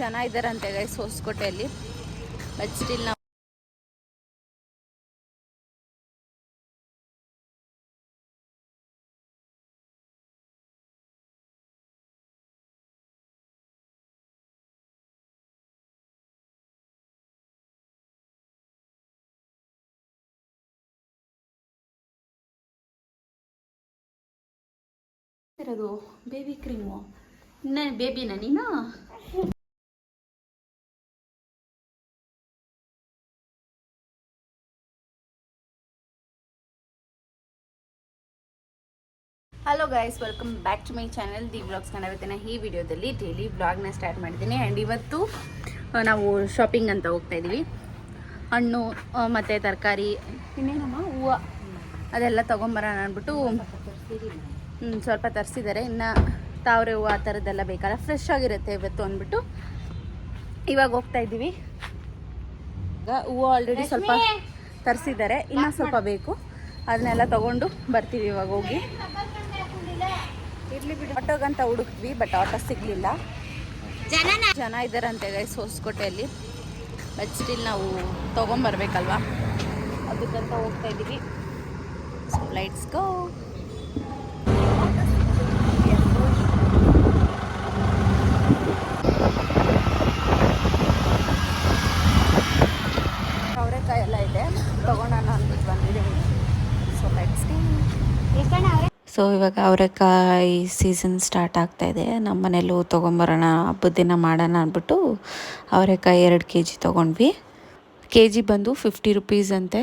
ಜನ ಇದ್ದಾರಂತೆ ಗೈಸ್ ಹೊಸಕೋಟೆಯಲ್ಲಿ. ಬಟ್ ಸ್ಟಿಲ್ ನಾವು ಬೇಬಿ ಕ್ರೀಮು ಇನ್ನ ಬೇಬಿನ ನೀನು? Hello guys welcome back to my channel the blogs ಕಂಡಿನ ಈ ವಿಡಿಯೋದಲ್ಲಿ ಡೈಲಿ ಬ್ಲಾಗ್ನ ಸ್ಟಾರ್ಟ್ ಮಾಡಿದ್ದೀನಿ. ಆ್ಯಂಡ್ ಇವತ್ತು ನಾವು ಶಾಪಿಂಗ್ ಅಂತ ಹೋಗ್ತಾ ಇದ್ದೀವಿ ಹಣ್ಣು ಮತ್ತು ತರಕಾರಿ ಇನ್ನೇನಮ್ಮ? ಹೂವು. ಅದೆಲ್ಲ ತೊಗೊಂಬರೋಣ ಅಂದ್ಬಿಟ್ಟು ಸ್ವಲ್ಪ ತರಿಸಿದ್ದಾರೆ. ಇನ್ನು ತಾವ್ರೆ ಹೂವು ಆ ಥರದ್ದೆಲ್ಲ ಬೇಕಲ್ಲ ಫ್ರೆಶ್ ಆಗಿರುತ್ತೆ ಇವತ್ತು ಅಂದ್ಬಿಟ್ಟು. ಇವಾಗ ಹೋಗ್ತಾ ಇದ್ದೀವಿ ಈಗ ಹೂವು ಆಲ್ರೆಡಿ ಸ್ವಲ್ಪ ತರಿಸಿದ್ದಾರೆ. ಇನ್ನೂ ಸ್ವಲ್ಪ ಬೇಕು. ಅದನ್ನೆಲ್ಲ ತೊಗೊಂಡು ಬರ್ತೀವಿ ಇವಾಗ ಹೋಗಿ. ಆಟೋಗಂತ ಹುಡುಕ್ವಿ ಬಟ್ ಆಟೋ ಸಿಗಲಿಲ್ಲ. ಜನ ಇದ್ದಾರಂತೆ ಗೈಸ್ ಹೊಸಕೋಟೆಯಲ್ಲಿ. ಬಟ್ ಸ್ಟಿಲ್ ನಾವು ತೊಗೊಂಬರ್ಬೇಕಲ್ವಾ? ಅದಕ್ಕಂತ ಹೋಗ್ತಾ ಇದ್ದೀವಿ. ಸೊ ಲೈಟ್ಸ್ ಗೋ ಅವರೆಕಾಯಿ ಎಲ್ಲ ಇದೆ ತೊಗೊಳೋಣ ಅಂದ್ಬಿಟ್ಟು ಬಂದಿದ್ದೀವಿ ಸೊ ಲೈಟ್ಸ್ ಸೊ ಇವಾಗ ಅವರೆಕಾಯಿ ಸೀಸನ್ ಸ್ಟಾರ್ಟ್ ಆಗ್ತಾ ಇದೆ. ನಮ್ಮ ಮನೇಲೂ ತೊಗೊಂಬರೋಣ ಹಬ್ಬದ ದಿನ ಮಾಡೋಣ ಅಂದ್ಬಿಟ್ಟು ಅವರೆಕಾಯಿ ಎರಡು ಕೆ ಜಿ ತೊಗೊಂಡ್ವಿ. ಕೆ ಜಿ ಬಂದು ಫಿಫ್ಟಿ ರುಪೀಸ್ ಅಂತೆ.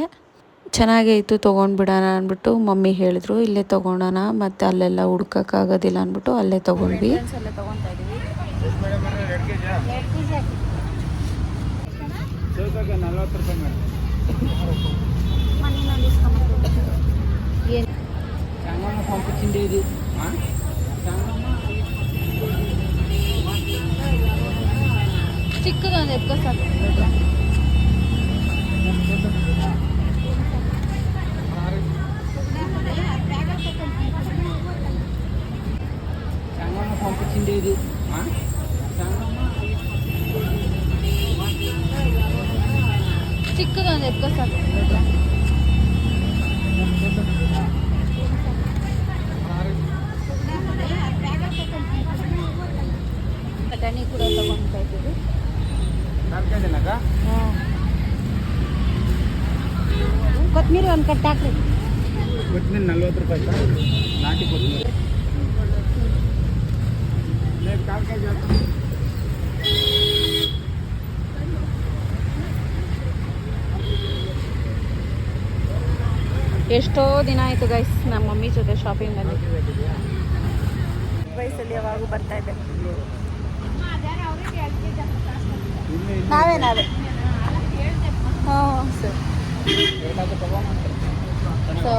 ಚೆನ್ನಾಗೇ ಇತ್ತು ತೊಗೊಂಡ್ಬಿಡೋಣ ಅಂದ್ಬಿಟ್ಟು ಮಮ್ಮಿ ಹೇಳಿದ್ರು ಇಲ್ಲೇ ತೊಗೊಳೋಣ ಮತ್ತು ಅಲ್ಲೆಲ್ಲ ಹುಡ್ಕೋಕ್ಕಾಗೋದಿಲ್ಲ ಅಂದ್ಬಿಟ್ಟು ಅಲ್ಲೇ ತೊಗೊಂಡ್ವಿ. ಏನು? పంపించిండేది చిక్కుగా చెప్పుకోసారి ಎಷ್ಟೋ ದಿನ ಆಯಿತು ಗೈಸ್ ನಮ್ಮ ಮಮ್ಮಿ ಜೊತೆ ಶಾಪಿಂಗ್ ಅಲ್ಲಿ. ವಯಸ್ಸಲ್ಲಿ ಯಾವಾಗೂ ಬರ್ತಾ ಇದ್ದೆ ನಾವೇ ನಾವೇ. ಹಾಂ ಸರ್. ಸೊ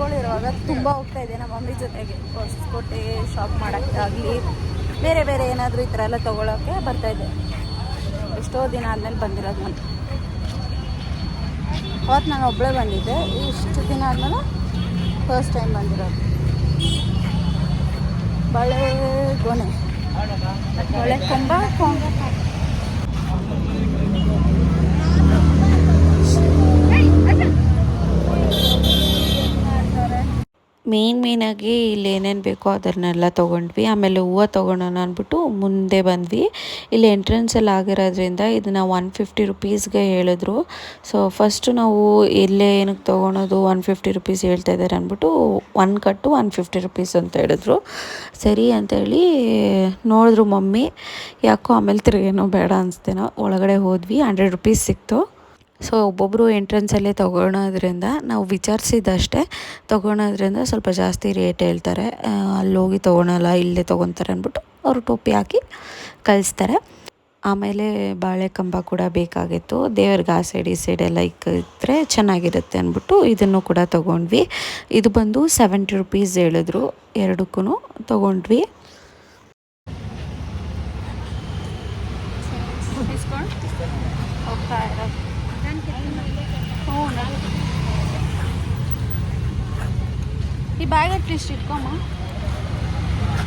ಚಿಕ್ಕವಳಿರುವಾಗ ತುಂಬ ಹೋಗ್ತಾ ಇದೆ ನಮ್ಮ ಮಮ್ಮಿ ಜೊತೆಗೆ. ಹೊಸಕೋಟೆ ಶಾಪ್ ಮಾಡೋಕ್ಕಾಗಲಿ, ಬೇರೆ ಬೇರೆ ಏನಾದರೂ ಈ ಥರ ಎಲ್ಲ ತೊಗೊಳಕ್ಕೆ ಬರ್ತಾಯಿದ್ದೆ ಎಷ್ಟೋ ದಿನ ಆದಮೇಲೆ ಬಂದಿರೋದು ನಾನು ಅವತ್ತು ನಾನು ಒಬ್ಬಳೇ ಬಂದಿದ್ದೆ. ಇಷ್ಟು ದಿನ ಆದಮೇಲೆ ಫಸ್ಟ್ ಟೈಮ್ ಬಂದಿರೋದು. ಬಳೆ, ಗೊನೆ. ಬಳೆ ಕೊಂಬ ಕೊಂಬ. ಮೇನ್ ಮೇನಾಗಿ ಇಲ್ಲಿ ಏನೇನು ಬೇಕೋ ಅದನ್ನೆಲ್ಲ ತೊಗೊಂಡ್ವಿ. ಆಮೇಲೆ ಹೂವು ತೊಗೊಳೋಣ ಅಂದ್ಬಿಟ್ಟು ಮುಂದೆ ಬಂದ್ವಿ. ಇಲ್ಲಿ ಎಂಟ್ರೆನ್ಸಲ್ಲಿ ಆಗಿರೋದ್ರಿಂದ ಇದನ್ನು ಒನ್ ಫಿಫ್ಟಿ ರುಪೀಸ್ಗೆ ಹೇಳಿದ್ರು. ಸೊ ಫಸ್ಟು ನಾವು ಇಲ್ಲೇ ಏನಕ್ಕೆ ತೊಗೊಳೋದು ಒನ್ ಫಿಫ್ಟಿ ರುಪೀಸ್ ಹೇಳ್ತಾ ಇದ್ದಾರೆ ಅಂದ್ಬಿಟ್ಟು ಒನ್ ಕಟ್ಟು ಒನ್ ಫಿಫ್ಟಿ ರುಪೀಸ್ ಅಂತ ಹೇಳಿದ್ರು. ಸರಿ ಅಂತೇಳಿ ನೋಡಿದ್ರು ಮಮ್ಮಿ. ಯಾಕೋ ಆಮೇಲೆ ತಿರುಗೇನೋ ಬೇಡ ಅನಿಸ್ತೇನೋ ಒಳಗಡೆ ಹೋದ್ವಿ. ಹಂಡ್ರೆಡ್ ರುಪೀಸ್ ಸಿಕ್ತು. ಸೊ ಒಬ್ಬೊಬ್ಬರು ಎಂಟ್ರೆನ್ಸಲ್ಲೇ ತೊಗೊಳೋದ್ರಿಂದ, ನಾವು ವಿಚಾರಿಸಿದಷ್ಟೇ ತೊಗೊಳೋದ್ರಿಂದ ಸ್ವಲ್ಪ ಜಾಸ್ತಿ ರೇಟ್ ಹೇಳ್ತಾರೆ. ಅಲ್ಲಿ ಹೋಗಿ ತೊಗೊಳಲ್ಲ, ಇಲ್ಲೇ ತೊಗೊತಾರೆ ಅಂದ್ಬಿಟ್ಟು ಅವರು ಟೋಪಿ ಹಾಕಿ ಕಳಿಸ್ತಾರೆ. ಆಮೇಲೆ ಬಾಳೆ ಕಂಬ ಕೂಡ ಬೇಕಾಗಿತ್ತು. ದೇವ್ರಿಗೆ ಆ ಸೈಡ್ ಈ ಸೈಡ್ ಎಲ್ಲ ಇಕ್ಕಿದ್ರೆ ಚೆನ್ನಾಗಿರುತ್ತೆ ಅಂದ್ಬಿಟ್ಟು ಇದನ್ನು ಕೂಡ ತೊಗೊಂಡ್ವಿ. ಇದು ಬಂದು ಸೆವೆಂಟಿ ರುಪೀಸ್ ಹೇಳಿದ್ರು. ಎರಡಕ್ಕೂ ತೊಗೊಂಡ್ವಿ ಇಸ್ಕೊಂಡು ಹೋಗ್ತಾ ಇರೋದು ಹ್ಞೂ ನಡಿ. ಈ ಬ್ಯಾಗ್ ಅಟ್ಲೀಸ್ಟ್ ಇಟ್ಕೊಮ್ಮ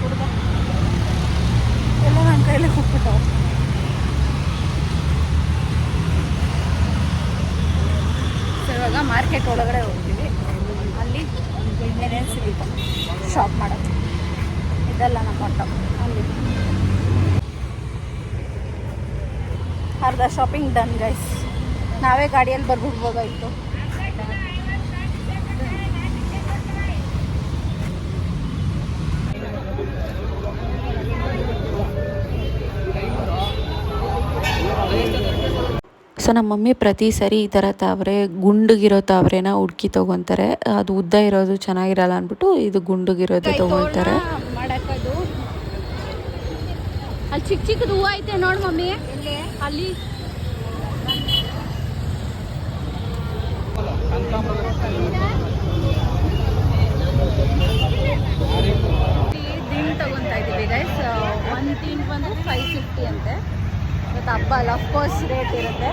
ಹುಡುಗ ಕೈಲೇ ಹೋಗ್ಬಿಟ್ಟ ಇವಾಗ ಮಾರ್ಕೆಟ್ ಒಳಗಡೆ ಹೋಗ್ತೀವಿ. ಅಲ್ಲಿ ಏನೇನು ಸಿಗುತ್ತೆ. ಶಾಪ್ ಮಾಡೋದು ಇದೆಲ್ಲ ನಮ್ಮ ಆಟೋ ಅಲ್ಲಿ. ಅರ್ಧ ಶಾಪಿಂಗ್ ಡನ್ ಗೈಸ್ ನಾವೇ ಗಾಡಿಯಲ್ಲಿ ಬರ್ಬಿಡ್ಬೋದಾಯ್ತು ಸೊ ನಮ್ಮ ಮಮ್ಮಿ ಪ್ರತಿ ಸರಿ ಈ ಥರ ತಾವರೆ ಗುಂಡುಗಿರೋ ತಾವರೆನ ಹುಡುಕಿ ತೊಗೊತಾರೆ. ಅದು ಉದ್ದ ಇರೋದು ಚೆನ್ನಾಗಿರಲ್ಲ ಅಂದ್ಬಿಟ್ಟು ಇದು ಗುಂಡುಗಿರೋದು ತೊಗೊಳ್ತಾರೆ ಅಲ್ಲಿ ಚಿಕ್ಕ ಚಿಕ್ಕದು ಹೂವು ಐತೆ ನೋಡು ಮಮ್ಮಿ. ಅಲ್ಲಿ ದಿಂಡ್ ತಗೊಂತಾ ಇದ್ದೀವಿ ಗೈಸ್ ಒಂದು ದಿಂಡ್ ಬಂದು ಫೈವ್ ಫಿಫ್ಟಿ ಅಂತೆ ಅಲ್ಲ ಅಫ್ಕೋರ್ಸ್ ರೇಟ್ ಇರುತ್ತೆ.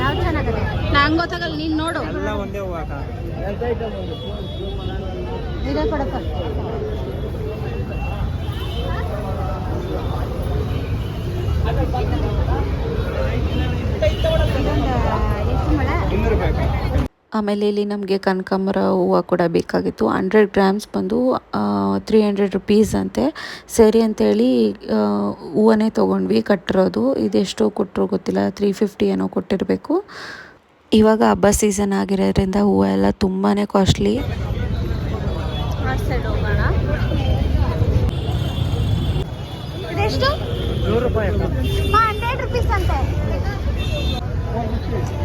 ಯಾವ ಚೆನ್ನಾಗಿದೆ? ನಂಗೆ ಗೊತ್ತಾಗಲ್ಲ ನೀನು ನೋಡು. ಒಂದೇ ಇದೇ ಕೊಡಪ್ಪ ಎಷ್ಟು ಮಳೆ ಇನ್ನೂರು ರೂಪಾಯಿ ಅಕ್ಕ ಆಮೇಲೆ ಇಲ್ಲಿ ನಮಗೆ ಕನಕಾಂಬರ ಹೂವು ಕೂಡ ಬೇಕಾಗಿತ್ತು. ಹಂಡ್ರೆಡ್ ಗ್ರಾಮ್ಸ್ ಬಂದು ತ್ರೀ ಹಂಡ್ರೆಡ್ ರುಪೀಸ್ ಅಂತೆ. ಸರಿ ಅಂತೇಳಿ ಹೂವನ್ನೇ ತೊಗೊಂಡ್ವಿ ಕಟ್ಟಿರೋದು. ಇದೆಷ್ಟು ಕೊಟ್ಟರು ಗೊತ್ತಿಲ್ಲ ತ್ರೀ ಫಿಫ್ಟಿ ಏನೋ ಕೊಟ್ಟಿರಬೇಕು. ಇವಾಗ ಹಬ್ಬ ಸೀಸನ್ ಆಗಿರೋದ್ರಿಂದ ಹೂವು ಎಲ್ಲ ತುಂಬಾ ಕಾಸ್ಟ್ಲಿ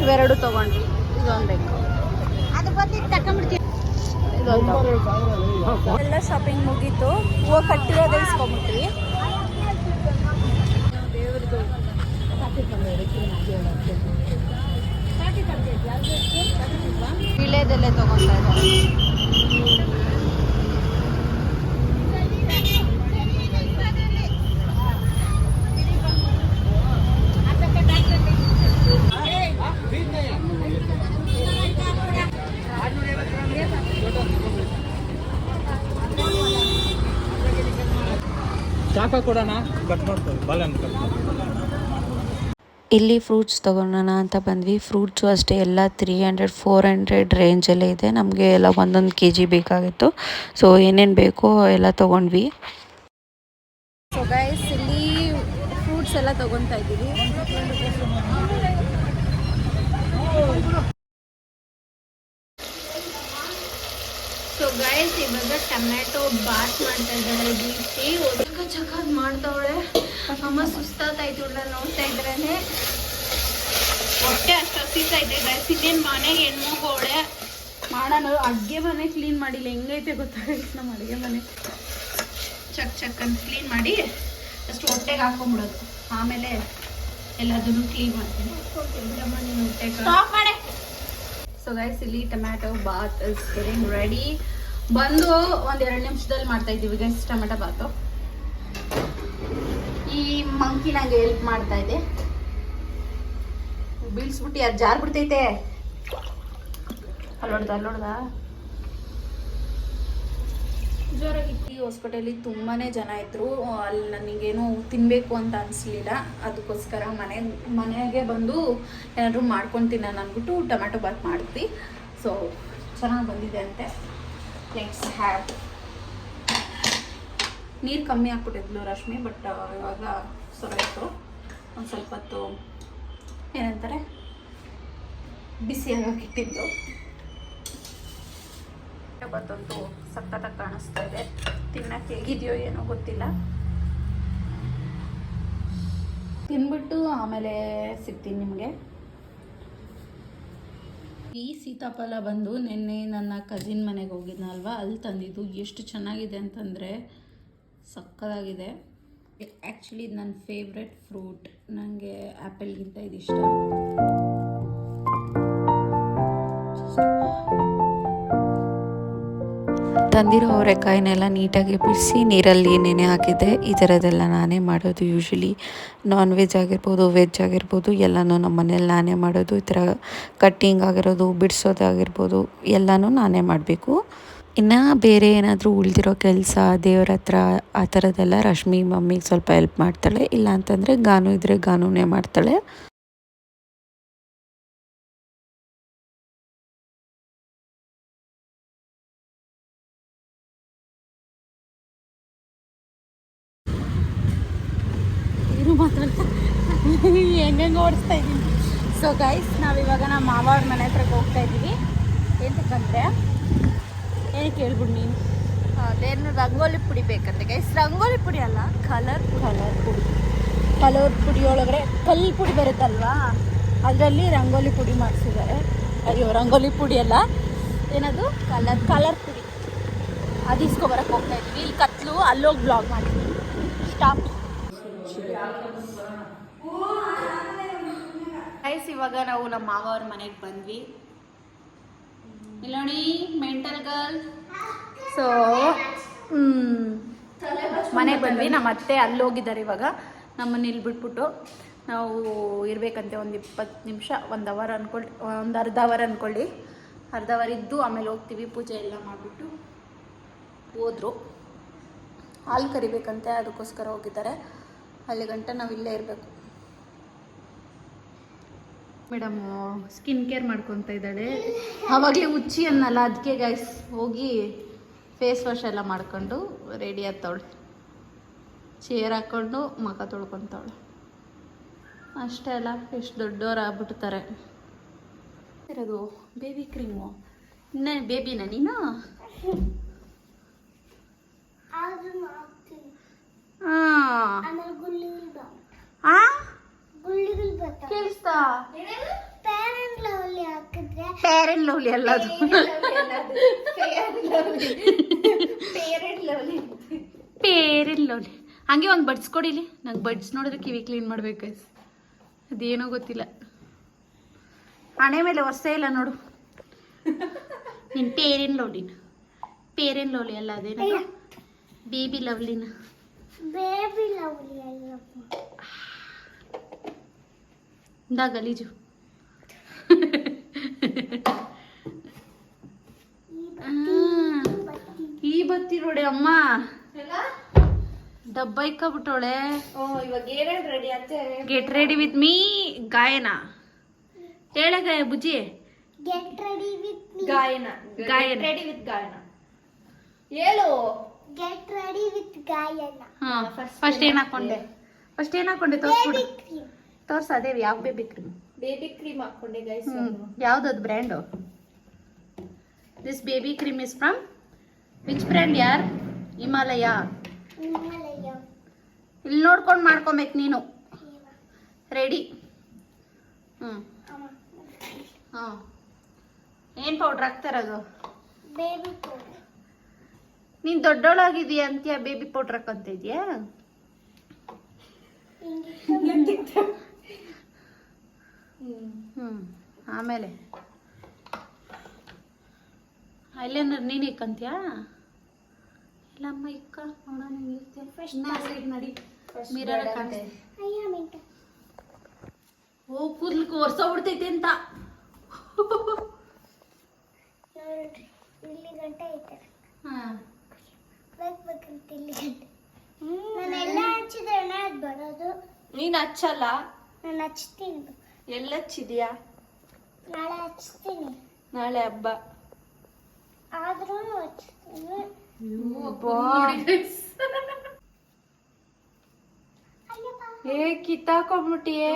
ಇವೆರಡು ತಗೊಂಡ್ವಿ. ಇದೊಂದು ಬೇಕು. ಎಲ್ಲ ಶಾಪಿಂಗ್ ಮುಗೀತು. ಹೂವು ಕಟ್ಟಿರೋದೇ ಇಸ್ಕೊಂಬಿಟ್ರಿ ದೇವ್ರದ್ದು ವಿಳೆದೆಲೆ ತಗೊಂತಾ ಚಾಕ ಕೊಡೋಣ? ಕಟ್ ಮಾಡ್ತೀವಿ. ಬಲ ಅಂತ ಕಟ್ ಮಾಡ್ತೀವಿ. ಇಲ್ಲಿ ಫ್ರೂಟ್ಸ್ ತೊಗೊಳೋಣ ಅಂತ ಬಂದ್ವಿ. ಫ್ರೂಟ್ಸು ಅಷ್ಟೇ ಎಲ್ಲ ತ್ರೀ ಹಂಡ್ರೆಡ್ ಫೋರ್ ಹಂಡ್ರೆಡ್ ರೇಂಜಲ್ಲೇ ಇದೆ. ನಮಗೆ ಎಲ್ಲ ಒಂದೊಂದು ಕೆ ಜಿ ಬೇಕಾಗಿತ್ತು. ಸೊ ಏನೇನು ಬೇಕೋ ಎಲ್ಲ ತೊಗೊಂಡ್ವಿ. ಸೊ ಗೈಸ್ ಇಲ್ಲಿ ಫ್ರೂಟ್ಸ್ ಎಲ್ಲ ತೊಗೊತಾ ಇದ್ದೀವಿ. ಸೊ ಗೈಸ್ ಇವಾಗ ಟೊಮ್ಯಾಟೊ ಬಾತ್ ಮಾಡ್ತಾ ಇದ್ದಾರೆ. ಬೀಸಿ ಚಕಾದ್ ಮಾಡ್ತಾವಳೆ ಅಮ್ಮ ಸುಸ್ತಾತಾಯ್ತು ನೋಡ್ತಾ ಇದ್ರೇನೆ. ಹೊಟ್ಟೆ ಅಷ್ಟು ಹಸಿತೈತೆ ಗೈಸ್ ಇನ್ನೇನು ಮನೆಗೆ ಹೆಣ್ಮಗೋಳೆ ಮಾಡೋಣ ಅಡುಗೆ ಮನೆ ಕ್ಲೀನ್ ಮಾಡಿಲ್ಲ. ಹೆಂಗೈತೆ ಗೊತ್ತಾಗೈತೆ ನಮ್ಮ ಅಡುಗೆ ಮನೆ? ಚಕ್ ಚಕ್ ಅಂತ ಕ್ಲೀನ್ ಮಾಡಿ ಅಷ್ಟು ಹೊಟ್ಟೆಗೆ ಹಾಕೊಂಡ್ಬಿಡೋದು ಆಮೇಲೆ ಎಲ್ಲದನ್ನು ಕ್ಲೀನ್ ಮಾಡ್ತೀನಿ. ಸೊ ಗೈಸ್ ಇಲ್ಲಿ ಟೊಮ್ಯಾಟೊ ಬಾತ್ ಇಸ್ ರೆಡಿ ಬಂದು ಒಂದು ಎರಡು ನಿಮಿಷದಲ್ಲಿ ಮಾಡ್ತಾ ಇದ್ದೀವಿ ಗೈಸ್ ಟೊಮ್ಯಾಟೊ ಬಾತು ಈ ಮಂಕಿ ನಂಗೆ ಹೆಲ್ಪ್ ಮಾಡ್ತಾ ಇದೆ. ಬೀಳ್ಸ್ಬಿಟ್ಟು ಯಾರು ಜಾರ್ ಬಿಡ್ತೈತೆ. ಅಲ್ಲೋಡ್ದ ಅಲ್ಲೋಡ್ದ ಜೋರಾಗಿತ್ತು, ಈ ಹೊಸಕೋಟೆಯಲ್ಲಿ ತುಂಬಾ ಜನ ಇದ್ರು. ಅಲ್ಲಿ ನನಗೇನು ತಿನ್ನಬೇಕು ಅಂತ ಅನಿಸ್ಲಿಲ್ಲ. ಅದಕ್ಕೋಸ್ಕರ ಮನೆ, ಮನೆಗೆ ಬಂದು ಏನಾದರೂ ಮಾಡ್ಕೊಂಡು ತಿನ್ನೋಣ ಅಂದ್ಬಿಟ್ಟು ಟೊಮ್ಯಾಟೊ ಬಾತ್ ಮಾಡ್ತೀವಿ ಸೊ ಚೆನ್ನಾಗಿ ಬಂದಿದೆ ಅಂತೆ. ಲೆಟ್ಸ್ ಹ್ಯಾವ್ ನೀರು ಕಮ್ಮಿ ಹಾಕ್ಬಿಟ್ಟಿದ್ಲು ರಶ್ಮಿ ಬಟ್ ಇವಾಗ ಸೊರೈತು ಒಂದು ಸ್ವಲ್ಪ ಹೊತ್ತು ಏನಂತಾರೆ? ಬಿಸಿಯಾಗಿ ಇಟ್ಟಿದ್ದು ಬತ್ತಂತೂ ಸಖತ್ತಾಗಿ ಕಾಣಿಸ್ತಾ ಇದೆ. ತಿನ್ನಕ್ಕೆ ಹೇಗಿದೆಯೋ ಏನೋ ಗೊತ್ತಿಲ್ಲ. ತಿನ್ಬಿಟ್ಟು ಆಮೇಲೆ ಸಿಗ್ತೀನಿ ನಿಮಗೆ. ಈ ಸೀತಾಫಲ ಬಂದು ನಿನ್ನೆ ನನ್ನ ಕಸಿನ್ ಮನೆಗೆ ಹೋಗಿದ್ನಲ್ವಾ? ಅಲ್ಲಿ ತಂದಿದ್ದು. ಎಷ್ಟು ಚೆನ್ನಾಗಿದೆ ಅಂತಂದರೆ ಸಕ್ಕದಾಗಿದೆ. ಆ್ಯಕ್ಚುಲಿ ಇದು ನನ್ನ ಫೇವ್ರೆಟ್ ಫ್ರೂಟ್ ನನಗೆ ಆ್ಯಪಲ್ಗಿಂತ ಇದು ಇಷ್ಟ. ತಂದಿರೋ ಅವರೆಕಾಯಿನೆಲ್ಲ ನೀಟಾಗಿ ಬಿಡಿಸಿ ನೀರಲ್ಲಿ ನೆನೆ ಹಾಕಿದ್ದೆ, ಈ ಥರದ್ದೆಲ್ಲ ನಾನೇ ಮಾಡೋದು ಯೂಶ್ವಲಿ ನಾನ್ ವೆಜ್ ಆಗಿರ್ಬೋದು ವೆಜ್ ಆಗಿರ್ಬೋದು, ಎಲ್ಲನೂ ನಮ್ಮ ಮನೇಲಿ ನಾನೇ ಮಾಡೋದು. ಈ ಥರ ಕಟ್ಟಿಂಗ್ ಆಗಿರೋದು, ಬಿಡಿಸೋದಾಗಿರ್ಬೋದು, ಎಲ್ಲನೂ ನಾನೇ ಮಾಡಬೇಕು. ಇನ್ನು ಬೇರೆ ಏನಾದರೂ ಉಳಿದಿರೋ ಕೆಲಸ, ದೇವ್ರ ಹತ್ರ ಆ ಥರದ್ದೆಲ್ಲ ರಶ್ಮಿ ಮಮ್ಮಿಗೆ ಸ್ವಲ್ಪ ಹೆಲ್ಪ್ ಮಾಡ್ತಾಳೆ. ಇಲ್ಲ ಅಂತಂದರೆ ಗಾನು ಇದ್ದರೆ ಗಾನುನೇ ಮಾಡ್ತಾಳೆ. ಹೆಂಗೆ ಓಡಿಸ್ತಾ ಇದ್ದೀನಿ. ಸೊ ಗೈಸ್ ನಾವಿವಾಗ ನಮ್ಮ ಮಾವ ಅವ್ರ ಮನೆ ಹತ್ರಕ್ಕೆ ಹೋಗ್ತಾ ಇದ್ದೀವಿ. ಎಂತಕ್ಕಂದ್ರೆ ಏನಕ್ಕೆ ಕೇಳ್ಬಿಡು ನೀನು? ಅದೇನು ರಂಗೋಲಿ ಪುಡಿ ಬೇಕಂತೆ ಗೈಸ್ ರಂಗೋಲಿ ಪುಡಿ ಅಲ್ಲ ಕಲರ್ ಕಲರ್ ಪುಡಿ. ಕಲರ್ ಪುಡಿ ಒಳಗಡೆ ಕಲ್ಲು ಪುಡಿ ಬರುತ್ತಲ್ವಾ? ಅದರಲ್ಲಿ ರಂಗೋಲಿ ಪುಡಿ ಮಾಡಿಸಿದ್ದಾರೆ. ಅಯ್ಯೋ ರಂಗೋಲಿ ಪುಡಿ ಅಲ್ಲ. ಏನದು? ಕಲರ್ ಕಲರ್ ಪುಡಿ. ಅದು ಇಸ್ಕೊಬರಕ್ಕೆ ಹೋಗ್ತಾ ಇದ್ವಿ. ಇಲ್ಲಿ ಕತ್ಲು ಅಲ್ಲೋಗಿ ಬ್ಲಾಗ್ ಮಾಡ್ತೀವಿ ಸ್ಟಾಪ್ ಗೈಸ್ ಇವಾಗ ನಾವು ನಮ್ಮ ಮಾವ ಅವ್ರ ಮನೆಗೆ ಬಂದ್ವಿ. ಇಲ್ಲೋಣಿ ಮೆಂಟಲ್ ಗರ್ಲ್ ಸೊ ಮನೆಗೆ ಬಂದ್ವಿ. ನಮ್ಮ ಅತ್ತೆ ಅಲ್ಲಿ ಹೋಗಿದ್ದಾರೆ ಇವಾಗ. ನಮ್ಮನ್ನ ಇಲ್ಲಿ ಬಿಟ್ಬಿಟ್ಟು ನಾವು ಇರಬೇಕಂತೆ ಒಂದು ಇಪ್ಪತ್ತು ನಿಮಿಷ, ಒಂದು ಅವರ್ ಅನ್ಕೊಳ್ಳಿ ಒಂದು ಅರ್ಧ ಅವರ್ ಅಂದ್ಕೊಳ್ಳಿ ಅರ್ಧ ಅವರ್ ಇದ್ದು ಆಮೇಲೆ ಹೋಗ್ತೀವಿ. ಪೂಜೆ ಎಲ್ಲ ಮಾಡಿಬಿಟ್ಟು ಹೋದ್ರು. ಹಾಲು ಕರಿಬೇಕಂತೆ, ಅದಕ್ಕೋಸ್ಕರ ಹೋಗಿದ್ದಾರೆ. ಅಲ್ಲಿ ಗಂಟ ನಾವು ಇಲ್ಲೇ ಇರಬೇಕು. ಮೇಡಮ್ ಸ್ಕಿನ್ ಕೇರ್ ಮಾಡ್ಕೊತಾ ಇದ್ದಾಳೆ. ಅವಾಗಲೇ ಹುಚ್ಚಿ ಅನ್ನಲ್ಲ ಅದಕ್ಕೆ ಗೈಸ್ ಹೋಗಿ ಫೇಸ್ ವಾಶ್ ಎಲ್ಲ ಮಾಡ್ಕೊಂಡು ರೆಡಿ ಆಗ್ತಾವಳೆ. ಚೇರ್ ಹಾಕ್ಕೊಂಡು ಮಖ ತೊಳ್ಕೊತಾವಳೆ. ಅಷ್ಟೇ ಅಲ್ಲ ಎಷ್ಟು ದೊಡ್ಡವ್ರು ಆಗ್ಬಿಡ್ತಾರೆ ಇರೋದು ಬೇಬಿ ಕ್ರೀಮು ಇನ್ನ ಬೇಬಿನ ನೀನು? ಹಾಂ. ಕೇಳಿಸ್ತಾ? ಪೇರೆಂಟ್ ಲವ್ಲಿ ಅಲ್ಲ ಅದು ಪೇರೆಂಟ್ ಲವ್ಲಿ ಹಂಗೆ ಒಂದು ಬಡ್ಸ್ ಕೊಡಿಲಿ. ನಂಗೆ ಬಡ್ಸ್ ನೋಡಿದ್ರೆ ಕಿವಿ ಕ್ಲೀನ್ ಮಾಡ್ಬೇಕು ಅದೇನೋ ಗೊತ್ತಿಲ್ಲ. ಹಣೆ ಮೇಲೆ ಹೊಸ ಇಲ್ಲ ನೋಡು. ನಿನ್ ಪೇರೆನ್ ಲವ್ಲಿನ ಪೇರೆನ್ ಲವ್ಲಿ ಅಲ್ಲ ಅದೇನೋ ಬೇಬಿ ಲವ್ಲಿನ ಬೇಬಿ ಲವ್ಲಿ ಅಲ್ಲ ಇಂದ ಗಲೀಜು ಈ ಬತ್ತಿ ನೋಡಿ ಅಮ್ಮ. ಡಬ್ಬ ಆಗ್ತೇ ಗೆಟ್ ರೆಡಿ ವಿತ್ ಮೀ ಗಾಯನ. ಹೇಳ ಗಾಯ ಬುಜ್ಜಿ. ಗೆಟ್ ರೆಡಿ ವಿತ್ ಗಾಯನ. ಗಾಯನ. ರೆಡಿ ವಿತ್ ಗಾಯನ. ಹೇಳು. ಗೆಟ್ ರೆಡಿ ವಿತ್ ಗಾಯನ. ಹಾ ಫಸ್ಟ್ ಏನ್ ಹಾಕೊಂಡೆ? ಫಸ್ಟ್ ಏನ್ ಹಾಕೊಂಡೆ? ತೋರ್ಸ್ಬಿಡು. ತೋರ್ಸ ಅದೇ ಯಾವ ಬೇಬಿ ಕ್ರೀಮ್ ಬೇಬಿ ಕ್ರೀಮ್ ಹಾಕೊಂಡೆ ಗೈಸ್ ಅದು brand this baby cream is from which brand ಯಾರ್? ಹಿಮಾಲಯ. ಇಲ್ಲಿ ನೋಡ್ಕೊಂಡು ಮಾಡ್ಕೊಬೇಕು ನೀನು. ರೆಡಿ ಹ್ಞೂ ಹಾಂ ಏನು ಪೌಡ್ರ್ ಹಾಕ್ತಾರದು ಬೇಬಿ ಪೌಡರ್ ನೀನು ದೊಡ್ಡೋಳಾಗಿದೀಯ ಅಂತೀಯ? ಬೇಬಿ ಪೌಡ್ರ್ ಹಾಕೊಂತ ಇದೆಯಾ ಹ್ಞೂ ಆಮೇಲೆ. ಅಲ್ಲೇನಾರು ನೀನು ಇಕ್ಕಂತೀಯಾ? ಇಲ್ಲ ಅಮ್ಮ ಇಕ್ಕ. ನೋಡೋಣ ನಡಿ ಮಿರರ್ ಬಿಡ್ತೈತಿ ಅಯ್ಯ ಮಿಂಟ. ಓ ಕೂದ್ಲಿಕ್ಕೆ ಒರ್ಸೋಗ್ಬಿಡ್ತೈತೆ ಅಂತ. ನೋಡ್ರಿ ಇಲ್ಲಿ ಗಂಟೆ ಐತೆ. ಹಾಂ. ಬೇಕು ಬೇಕಂತ ಇಲ್ಲಿ ಗಂಟೆ. ನಾನೆಲ್ಲ ಹಚ್ಚಿದ್ರೆ ಅದು ಬರೋದು. ನೀನ್ ಹಚ್ಚಲ್ಲ. ನಾನು ಹಚ್ತೀನಿ. ಎಲ್ಲ ಹಚ್ಚಿದ್ಯಾ ನಾಳೆ ಹಚ್ತೀನಿ. ನಾಳೆ ಹಬ್ಬ. ಆದ್ರೂ ಹಚ್ತೀನಿ. ಏ ಕಿತ್ತಾಕೊಂಡ್ಬಿಟ್ಟಿಯೇ.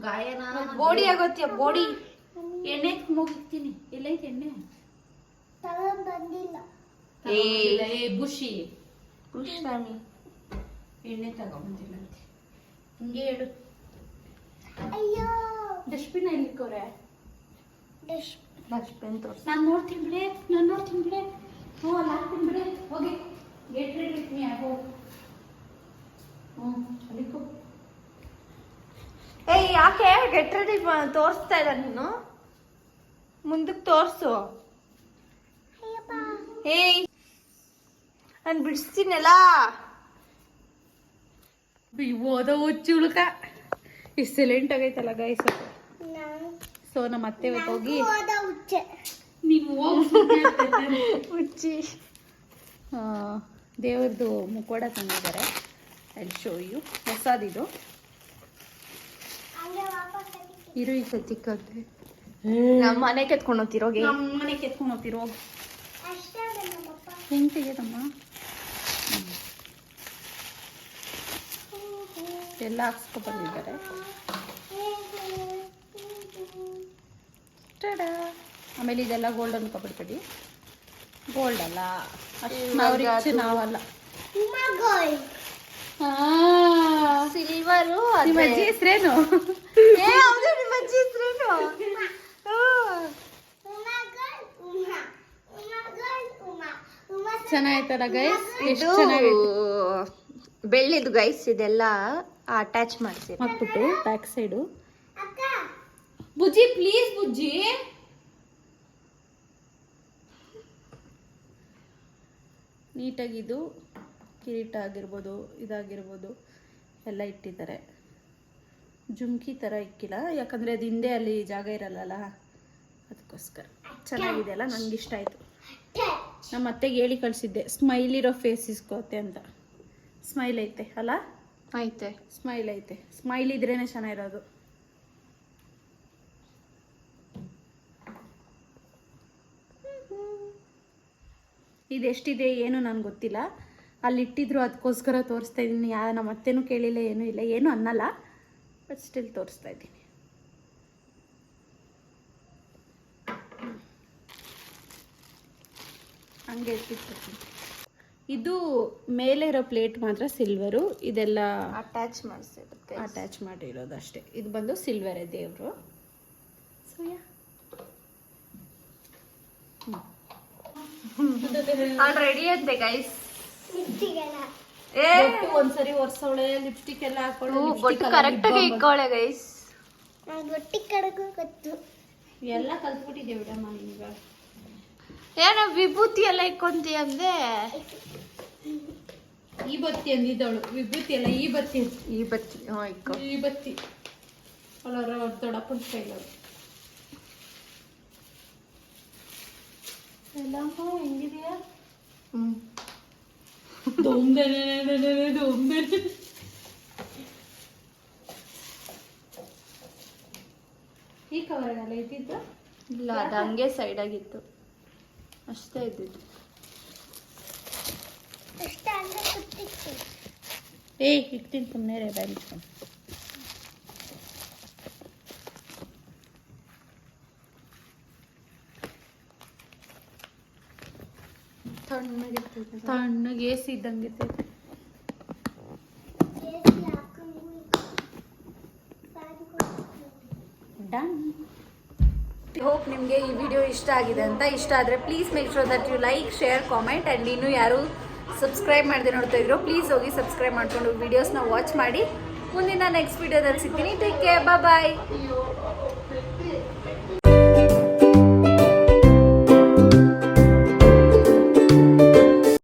ಗಾಯನ ಬೋಡಿ ಆಗೋತ್ಯ ಬೋಡಿ ಎಣ್ಣೆ ಮುಗಿತೀನಿ ಎಲ್ಲೈತೆ ಎಣ್ಣೆ? ಬಂದಿಲ್ಲ. ಏ. ಬುಷಿ ಕೃಷ್ಣಾಮಿ ಎಣ್ಣೆ ತಗೊಂಬಂದಿಲ್ಲ ಹಿಂಗೆ ಹೇಳು. ಅಯ್ಯೋ ಡಸ್ಟ್ಬಿನ್ ಎಲ್ಲಿಕ್ಕವ್ರೆ ಡಸ್ಟ್ ಡಸ್ಟ್ಬಿನ್ ತೋರ್ಸ. ನಾನು ನೋಡ್ತೀನಿ ಬಿಡೆ ನಾನು ನೋಡ್ತೀನಿ ಬಿಡೆ. ಹ್ಞೂ ಅಲ್ಲಿ ಹಾಕ್ತೀನಿ ಬಿಡೆ. ಹೋಗಿ. ಗೆಟ್ ರೆಡಿ ವಿತ್ ಮೀ ಹೋಗು ಹ್ಞೂ ಅಲ್ಲಿಕ್ಕೋ ಏಯ್ ಯಾಕೆ ಗೆಟ್ ರೆಡಿ ತೋರಿಸ್ತಾ ಇಲ್ಲ ನೀನು? ಮುಂದಕ್ಕೆ ತೋರಿಸು. ಏಯ್ ನಾನು ಬಿಡಿಸ್ತೀನಲ್ಲ. ಓದ ಹುಚ್ಚಿ ಹುಳುಕ ಇಷ್ಟು ಸೈಲೆಂಟ್ ಆಗೈತಲ್ಲ ಗೈಸ್ ಸೊ ನಮ್ಮ ಅತ್ತೆ ಹೋಗಿ ಉಚ್ಚಿ ದೇವ್ರದ್ದು ಮುಖವಾಡ ತಂದಿದ್ದಾರೆ. ಅಲ್ಲಿ ಶೋ ಯು ಹೊಸದಿದು. ಇರು ಈ ಸತ್ತಿಕ್ಕಂತೆ ನಮ್ಮ ಮನೆ ಕೆತ್ಕೊಂಡು ಹೋಗ್ತಿರೋಗಿ ನಮ್ಮ ಮನೆ ಕೆತ್ಕೊಂಡು ಹೋಗ್ತಿರೋ ಅಷ್ಟೇ ಅಲ್ಲ ನಮ್ಮಪ್ಪ. ಹೆಂಗ್ ತೆಗೆದಮ್ಮ? ಎಲ್ಲ ಹಾಕ್ಸ್ಕೊ ಬಂದಿದ್ದಾರೆ. ಟಡಾ. ಆಮೇಲೆ ಇದೆಲ್ಲ ಗೋಲ್ಡ್ ಅನ್ಕೊಬಿಡ್ಬೇಡಿ ಗೋಲ್ಡ್ ಅಲ್ಲ. ಅಷ್ಟ್ ನಾವು ರಿಚ್ ನಾವಲ್ಲ. ಸಿಲ್ವರು ನಿಮ್ಮ ಅಜ್ಜಿ ಹೆಸ್ರೇನು? ನಿಮ್ಮ ಅಜ್ಜಿ ಹೆಸ್ರೇನು? ಚೆನ್ನಾಗಿತ್ತಲ್ಲ ಗೈಸ್ ಎಷ್ಟು ಚೆನ್ನಾಗಿತ್ತು. ಚೆನ್ನಾಗೈತೆ ಬೆಳ್ಳಿದು ಗೈಸ್ ಇದೆಲ್ಲ ಅಟ್ಯಾಚ್ ಮಾಡಿಸಿ ಹಾಕ್ಬಿಟ್ಟು ಬ್ಯಾಕ್ ಸೈಡು ಬುಜ್ಜಿ ಪ್ಲೀಸ್ ಬುಜ್ಜಿ. ನೀಟಾಗಿ ಇದು ಕಿರೀಟ ಆಗಿರ್ಬೋದು ಇದಾಗಿರ್ಬೋದು ಎಲ್ಲ ಇಟ್ಟಿದ್ದಾರೆ. ಜುಮ್ಕಿ ಥರ ಇಕ್ಕಿಲ್ಲ ಯಾಕಂದರೆ ಅದು ಹಿಂದೆ ಅಲ್ಲಿ ಜಾಗ ಇರಲ್ಲಲ್ಲ ಅದಕ್ಕೋಸ್ಕರ. ಚೆನ್ನಾಗಿದೆ ಅಲ್ಲ ನನಗೆ ಇಷ್ಟ ಆಯಿತು. ನಮ್ಮ ಅತ್ತೆಗೆ ಹೇಳಿ ಕಳಿಸಿದ್ದೆ ಸ್ಮೈಲ್ ಇರೋ ಫೇಸ್ ಇಸ್ಕೋತೆ ಅಂತ. ಸ್ಮೈಲ್ ಐತೆ ಅಲ್ಲ? ಐತೆ. ಸ್ಮೈಲ್ ಐತೆ. ಸ್ಮೈಲ್ ಇದ್ರೇನೆ ಚೆನ್ನಾಗಿರೋದು. ಇದೆಷ್ಟಿದೆ ಏನು ನನಗೆ ಗೊತ್ತಿಲ್ಲ. ಅಲ್ಲಿ ಇಟ್ಟಿದ್ರು ಅದಕ್ಕೋಸ್ಕರ ತೋರಿಸ್ತಾ ಇದ್ದೀನಿ. ಯಾ ನಮ್ಮ ಅತ್ತೆನೂ ಕೇಳಿಲ್ಲ ಏನೂ ಇಲ್ಲ ಏನು ಅನ್ನಲ್ಲ. ಬಟ್ ಸ್ಟಿಲ್ ತೋರಿಸ್ತಾ ಇದ್ದೀನಿ. ಹಂಗೆ ಎತ್ತಿಟ್ಬಿಡ್ತೀನಿ ಇದು ಮೇಲೆ ಇರೋ ಪ್ಲೇಟ್ ಮಾತ್ರ ಸಿಲ್ವರು. ಇದೆಲ್ಲ ಅಟ್ಯಾಚ್ ಮಾಡಿಸಿರುತ್ತೆ. ಅಟ್ಯಾಚ್ ಮಾಡಿರೋದು ಅಷ್ಟೇ. ಇದು ಬಂದು ಸಿಲ್ವರೇ ದೇವರು. ಸೊ ಅವ್ನು ರೆಡಿ ಅಂತೆ ಗೈಸ್ ಏ! ಒಂದ್ಸರಿ ಒರ್ಸವಳೆ ಲಿಪ್ಸ್ಟಿಕ್ ಎಲ್ಲ ಹಾಕೊಳ್ಳು ಬೊಟ್ಟು ಕರೆಕ್ಟಾಗಿ ಇಕ್ಕೋಳೆ ಗೈಸ್ ಗೊಟ್ಟಿ ಕಡೆಗೂ ಗೊತ್ತು. ಎಲ್ಲ ಕಲ್ತ್ಬಿಟ್ಟಿದ್ದೆ ಬಿಡಮ್ಮ ನಿಮ್ಗ ಏನೋ ವಿಭೂತಿ ಎಲ್ಲ ಇಕ್ಕೊಂತಿ ಅಂದೆ. ಈ ಬತ್ತಿ ಅಂದಿದ್ದವಳು ವಿಭೂತಿ ಅಲ್ಲ ಈ ಬತ್ತಿ. ಈ ಬತ್ತಿ ಹ್ಞೂ ಇಕ್ಕೋ ಈ ಬತ್ತಿ. ಅವಳ ಅವ್ರ ದೊಡ್ಡಪ್ಪನ ಸ್ಟೈಲವ್ರು ಎಲ್ಲಮ್ಮ ಹೆಂಗಿದೆಯಾ? ಹ್ಮ್. ದೊಂಬೆನೆ ದೊಂಬೆನೆ ಈ ಇದ್ದಿದ್ದು? ಇಲ್ಲ ಅದು ಹಂಗೆ ಸೈಡ್ ಆಗಿತ್ತು. ಅಷ್ಟೇ ಇದ್ದಿದ್ದು. ಏ ಇಡ್ತೀನಿ ಸುಮ್ಮನೆ ರೇ ಬಾಯ್ ಮುಚ್ಕೊಂಡು ತಣ್ಣಗೆ ಎ ಸಿ ಇದ್ದಂಗೆ ಇರ್ತೈತೆ. ಡನ್ ಹೋಪ್ ನಿಮಗೆ ಈ ವಿಡಿಯೋ ಇಷ್ಟ ಆಗಿದೆ ಅಂತ. ಇಷ್ಟ ಆದರೆ please make sure that you like share comment and ಇನ್ನೂ ಯಾರು ಸಬ್ಸ್ಕ್ರೈಬ್ ಮಾಡದೆ ನೋಡ್ತಾ ಇದ್ರು ಪ್ಲೀಸ್ ಹೋಗಿ ಸಬ್ಸ್ಕ್ರೈಬ್ ಮಾಡಿಕೊಂಡು ವೀಡಿಯೋಸ್ನ ವಾಚ್ ಮಾಡಿ. ಮುಂದಿನ ನೆಕ್ಸ್ಟ್ ವಿಡಿಯೋದಲ್ಲಿ ಸಿಗ್ತೀನಿ. Take care bye